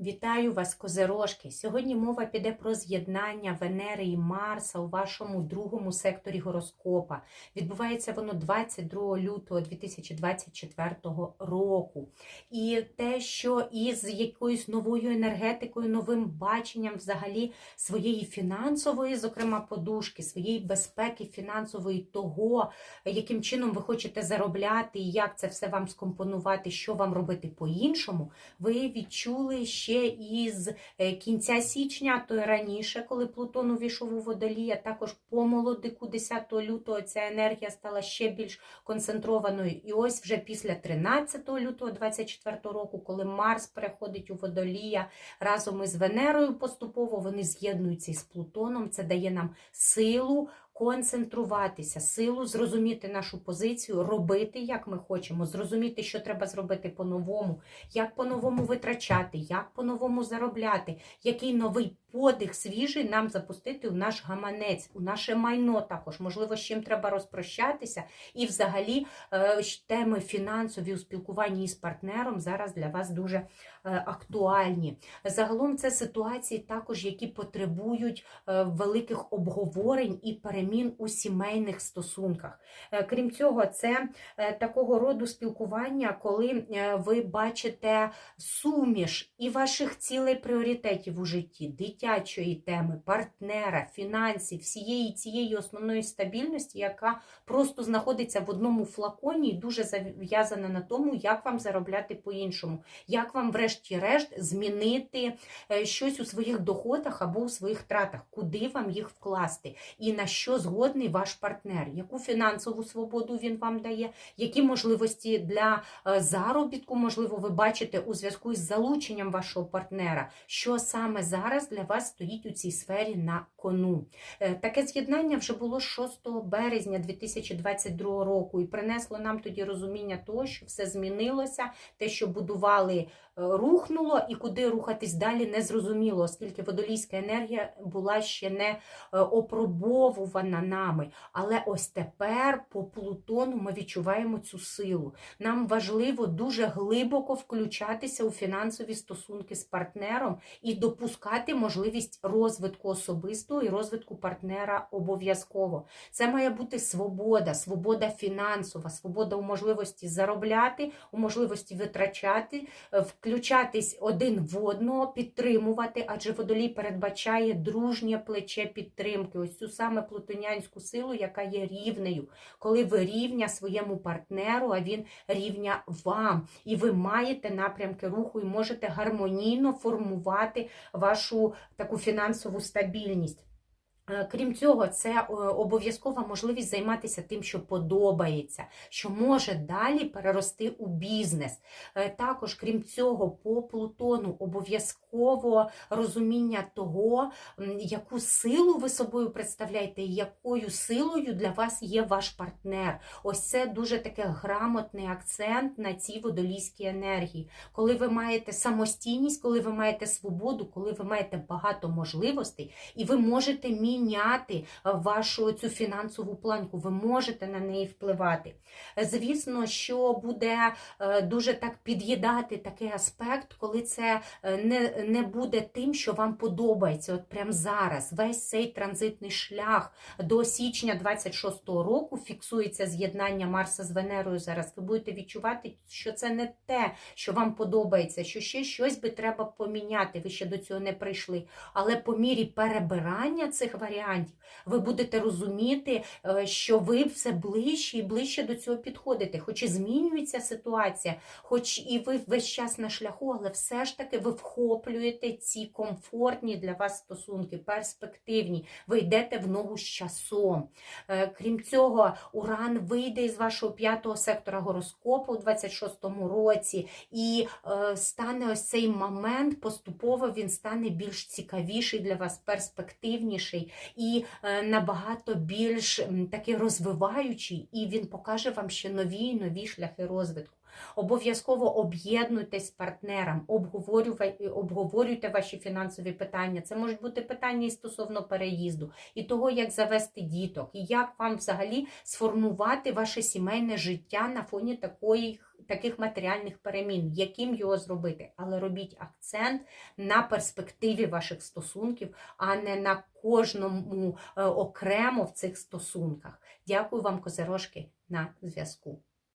Вітаю вас, козирожки! Сьогодні мова піде про з'єднання Венери і Марса у вашому другому секторі гороскопа. Відбувається воно 22 лютого 2024 року. І те, що із якоюсь новою енергетикою, новим баченням взагалі своєї фінансової, зокрема, подушки, своєї безпеки фінансової, того, яким чином ви хочете заробляти і як це все вам скомпонувати, що вам робити по-іншому, ви відчули ще із е, кінця січня, то й раніше, коли Плутон увійшов у водолій, а також по молодику 10 лютого ця енергія стала ще більш концентрованою. І ось вже після 13 лютого 24 року, коли Марс переходить у водолія разом із Венерою, поступово вони з'єднуються із Плутоном. Це дає нам силу. Концентруватися, силу зрозуміти нашу позицію, робити, як ми хочемо, зрозуміти, що треба зробити по-новому, як по-новому витрачати, як по-новому заробляти, який новий подих свіжий нам запустити у наш гаманець, у наше майно також. Можливо, з чим треба розпрощатися. І, взагалі, е, теми фінансові у спілкуванні із партнером зараз для вас дуже е, актуальні. Загалом це ситуації також, які потребують е, великих обговорень і перемін у сімейних стосунках. Крім цього, це такого роду спілкування, коли ви бачите суміш і ваших цілей пріоритетів у житті, дитячої теми, партнера, фінансів, всієї цієї основної стабільності, яка просто знаходиться в одному флаконі і дуже зав'язана на тому, як вам заробляти по-іншому, як вам, врешті-решт, змінити е, щось у своїх доходах або у своїх тратах, куди вам їх вкласти, і на що згодний ваш партнер, яку фінансову свободу він вам дає, які можливості для е, заробітку, можливо, ви бачите у зв'язку із залученням вашого партнера, що саме зараз для вас стоїть у цій сфері на кону. Е, таке з'єднання вже було 6 березня 2022 року і принесло нам тоді розуміння того, що все змінилося, те, що будували, е, рухнуло, і куди рухатись далі, не зрозуміло, оскільки водолійська енергія була ще не е, опробовувана нами. Але ось тепер по Плутону ми відчуваємо цю силу. Нам важливо дуже глибоко включатися у фінансові стосунки з партнером і допускати можливість розвитку особистого і розвитку партнера обов'язково. Це має бути свобода, свобода фінансова, свобода у можливості заробляти, у можливості витрачати, е, включатись один в одного, підтримувати, адже водолій передбачає дружнє плече підтримки, ось цю саме плутонянську силу, яка є рівнею, коли ви рівня своєму партнеру, а він рівня вам. І ви маєте напрямки руху і можете гармонійно формувати вашу таку фінансову стабільність. Е, крім цього, це е, обов'язкова можливість займатися тим, що подобається, що може далі перерости у бізнес. Е, також, крім цього, по Плутону обов'язково розуміння того, яку силу ви собою представляєте, і якою силою для вас є ваш партнер. Ось це дуже таке грамотний акцент на цій водолійській енергії. Коли ви маєте самостійність, коли ви маєте свободу, коли ви маєте багато можливостей, і ви можете міняти міняти вашу цю фінансову планку, ви можете на неї впливати. Звісно, що буде е, дуже так під'їдати такий аспект, коли це е, не не буде тим, що вам подобається. От прямо зараз весь цей транзитний шлях до січня 26-го року фіксується з'єднання Марса з Венерою. Зараз ви будете відчувати, що це не те, що вам подобається, що ще щось би треба поміняти. Ви ще до цього не прийшли. Але по мірі перебирання цих варіантів, варіантів. Ви будете розуміти, е, що ви все ближче і ближче до цього підходите. Хоч і змінюється ситуація, хоч і ви весь час на шляху, але все ж таки ви вхоплюєте ці комфортні для вас стосунки, перспективні. Ви йдете в ногу з часом. Е, крім цього, Уран вийде із вашого п'ятого сектора гороскопу у 26-му році, і е, стане ось цей момент, поступово він стане більш цікавіший для вас, перспективніший і е, набагато більш такий розвиваючий, і він покаже вам ще нові і нові шляхи розвитку. Обов'язково об'єднуйтесь з партнером, обговорюйте ваші фінансові питання. Це можуть бути питання і стосовно переїзду, і того, як завести діток, і як вам взагалі сформувати ваше сімейне життя на фоні такої таких матеріальних перемін, яким його зробити, але робіть акцент на перспективі ваших стосунків, а не на кожному е, окремо в цих стосунках. Дякую вам, козирожки, на зв'язку.